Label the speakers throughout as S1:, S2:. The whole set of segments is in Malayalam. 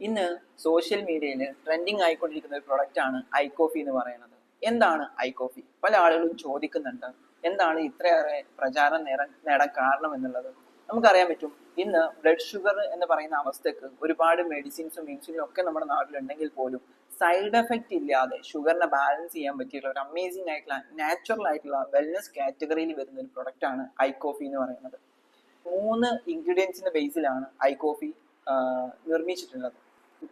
S1: ഇന്ന് സോഷ്യൽ മീഡിയയിൽ ട്രെൻഡിങ് ആയിക്കൊണ്ടിരിക്കുന്ന ഒരു പ്രൊഡക്റ്റ് ആണ് ഐ കോഫി എന്ന് പറയുന്നത്. എന്താണ് ഐ കോഫി പല ആളുകളും ചോദിക്കുന്നുണ്ട് എന്താണ് ഇത്രയേറെ പ്രചാരം നേടാൻ നേടാൻ കാരണം എന്നുള്ളത്. നമുക്കറിയാൻ പറ്റും ഇന്ന് ബ്ലഡ് ഷുഗർ എന്ന് പറയുന്ന അവസ്ഥക്ക് ഒരുപാട് മെഡിസിൻസും ഇൻസുലിനും ഒക്കെ നമ്മുടെ നാട്ടിലുണ്ടെങ്കിൽ പോലും സൈഡ് എഫക്റ്റ് ഇല്ലാതെ ഷുഗറിനെ ബാലൻസ് ചെയ്യാൻ പറ്റിയിട്ടുള്ള ഒരു അമേസിംഗ് ആയിട്ടുള്ള നാച്ചുറൽ ആയിട്ടുള്ള വെൽനസ് കാറ്റഗറിയിൽ വരുന്ന ഒരു പ്രൊഡക്റ്റാണ് ഐ കോഫി എന്ന് പറയുന്നത്. മൂന്ന് ഇൻഗ്രീഡിയൻസിന്റെ ബേസിലാണ് ഐ കോഫി നിർമ്മിച്ചിട്ടുള്ളത്.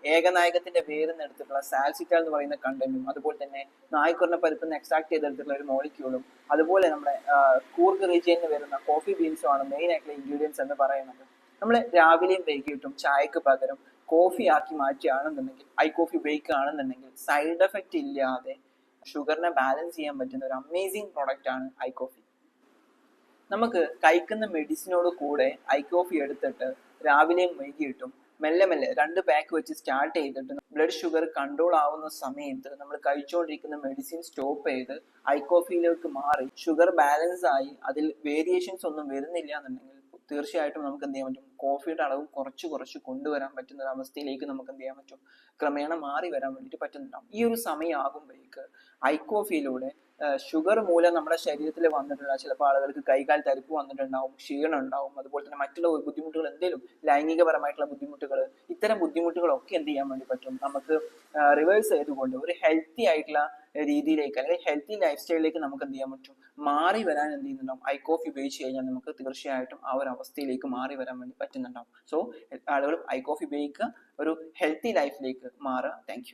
S1: ഏകനായകത്തിന്റെ പേരിൽ നിന്ന് എടുത്തിട്ടുള്ള സാൽസിറ്റ എന്ന് പറയുന്ന കണ്ടന്റും അതുപോലെ തന്നെ നായ്ക്കുറിനെ പരിപ്പിൽ നിന്ന് എക്സ്ട്രാക്ട് ചെയ്തെടുത്തിട്ടുള്ള ഒരു മോളിക്യൂളും അതുപോലെ നമ്മുടെ കൂർഗ് റീജിയനിൽ വരുന്ന കോഫി ബീൻസും ആണ് മെയിൻ ആയിട്ടുള്ള ഇൻഗ്രീഡിയൻസ് എന്ന് പറയുന്നത്. നമ്മൾ രാവിലെയും വൈകിട്ടും ചായക്ക് പകരം കോഫി ആക്കി മാറ്റുകയാണെന്നുണ്ടെങ്കിൽ ഐ കോഫി ഉപയോഗിക്കുകയാണെന്നുണ്ടെങ്കിൽ സൈഡ് എഫക്റ്റ് ഇല്ലാതെ ഷുഗറിനെ ബാലൻസ് ചെയ്യാൻ പറ്റുന്ന ഒരു അമേസിങ് പ്രോഡക്റ്റ് ആണ് ഐ കോഫി നമുക്ക് കഴിക്കുന്ന മെഡിസിനോട് കൂടെ ഐ കോഫി എടുത്തിട്ട് രാവിലെയും വൈകിട്ടും മെല്ലെ മെല്ലെ രണ്ട് പാക്ക് വെച്ച് സ്റ്റാർട്ട് ചെയ്തിട്ട് ബ്ലഡ് ഷുഗർ കൺട്രോൾ ആവുന്ന സമയത്ത് നമ്മൾ കഴിച്ചുകൊണ്ടിരിക്കുന്ന മെഡിസിൻ സ്റ്റോപ്പ് ചെയ്ത് ഐ കോഫിയിലേക്ക് മാറി. ഷുഗർ ബാലൻസ് ആയി അതിൽ വേരിയേഷൻസ് ഒന്നും വരുന്നില്ല എന്നുണ്ടെങ്കിൽ തീർച്ചയായിട്ടും നമുക്ക് എന്ത് ചെയ്യാൻ പറ്റും? കോഫിയുടെ അളവ് കുറച്ച് കുറച്ച് കൊണ്ടുവരാൻ പറ്റുന്ന അവസ്ഥയിലേക്ക് നമുക്ക് എന്ത് ചെയ്യാൻ പറ്റും? ക്രമേണ മാറി വരാൻ വേണ്ടിയിട്ട് പറ്റുന്നുണ്ടാവും. ഈ ഒരു സമയമാകുമ്പോഴേക്ക് ഐ കോഫിയിലൂടെ ഷുഗർ മൂലം നമ്മുടെ ശരീരത്തിൽ വന്നിട്ടുള്ള ചിലപ്പോൾ ആളുകൾക്ക് കൈകാൽ തരിപ്പ് വന്നിട്ടുണ്ടാവും ക്ഷീണം ഉണ്ടാവും അതുപോലെ തന്നെ മറ്റുള്ള ബുദ്ധിമുട്ടുകൾ എന്തെങ്കിലും ലൈംഗികപരമായിട്ടുള്ള ബുദ്ധിമുട്ടുകൾ ഇത്തരം ബുദ്ധിമുട്ടുകളൊക്കെ എന്ത് ചെയ്യാൻ വേണ്ടി പറ്റും? നമുക്ക് റിവേഴ്സ് ചെയ്തുകൊണ്ട് ഒരു ഹെൽത്തി ആയിട്ടുള്ള രീതിയിലേക്ക് അല്ലെങ്കിൽ ഹെൽത്തി ലൈഫ് സ്റ്റൈലിലേക്ക് നമുക്ക് എന്ത് ചെയ്യാൻ പറ്റും? മാറി വരാൻ എന്ത് ചെയ്യുന്നുണ്ടാവും? ഐ കോഫി ഉപയോഗിച്ച് കഴിഞ്ഞാൽ നമുക്ക് തീർച്ചയായിട്ടും ആ ഒരു അവസ്ഥയിലേക്ക് മാറി വരാൻ വേണ്ടി പറ്റുന്നുണ്ടാവും. സോ ആളുകൾ ഐ കോഫി ഉപയോഗിക്കുക ഒരു ഹെൽത്തി ലൈഫിലേക്ക് മാറുക. താങ്ക്